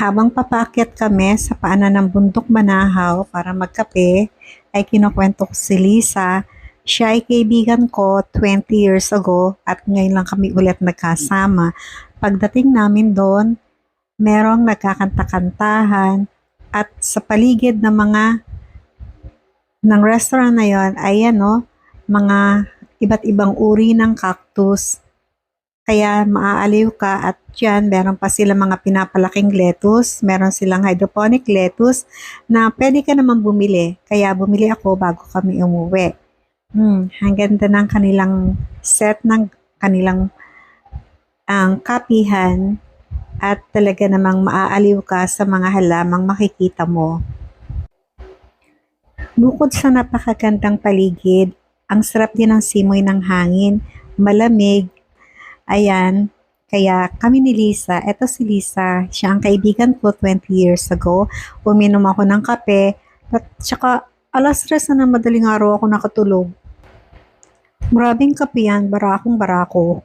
Habang papakyat kami sa paanan ng bundok Banahaw para magkape, ay kinukwento ko si Lisa. Siya ay kaibigan ko 20 years ago at ngayon lang kami ulit nagkasama. Pagdating namin doon, merong nagkakanta-kantahan at sa paligid ng mga ng restaurant na yon ay ano, mga iba't ibang uri ng cactus. Kaya maaaliw ka at dyan meron pa sila mga pinapalaking lettuce, meron silang hydroponic lettuce na pwede ka naman bumili. Kaya bumili ako bago kami umuwi. Hmm, ang ganda ng kanilang set ng kanilang ang kapihan at talaga namang maaaliw ka sa mga halamang makikita mo. Bukod sa napakagandang paligid, ang sarap din ng simoy ng hangin, malamig, ayan, kaya kami ni Lisa, eto si Lisa, siya ang kaibigan ko 20 years ago, uminom ako ng kape, at saka alas tres na ng madaling araw ako nakatulog. Grabing kape yan, barakong barako.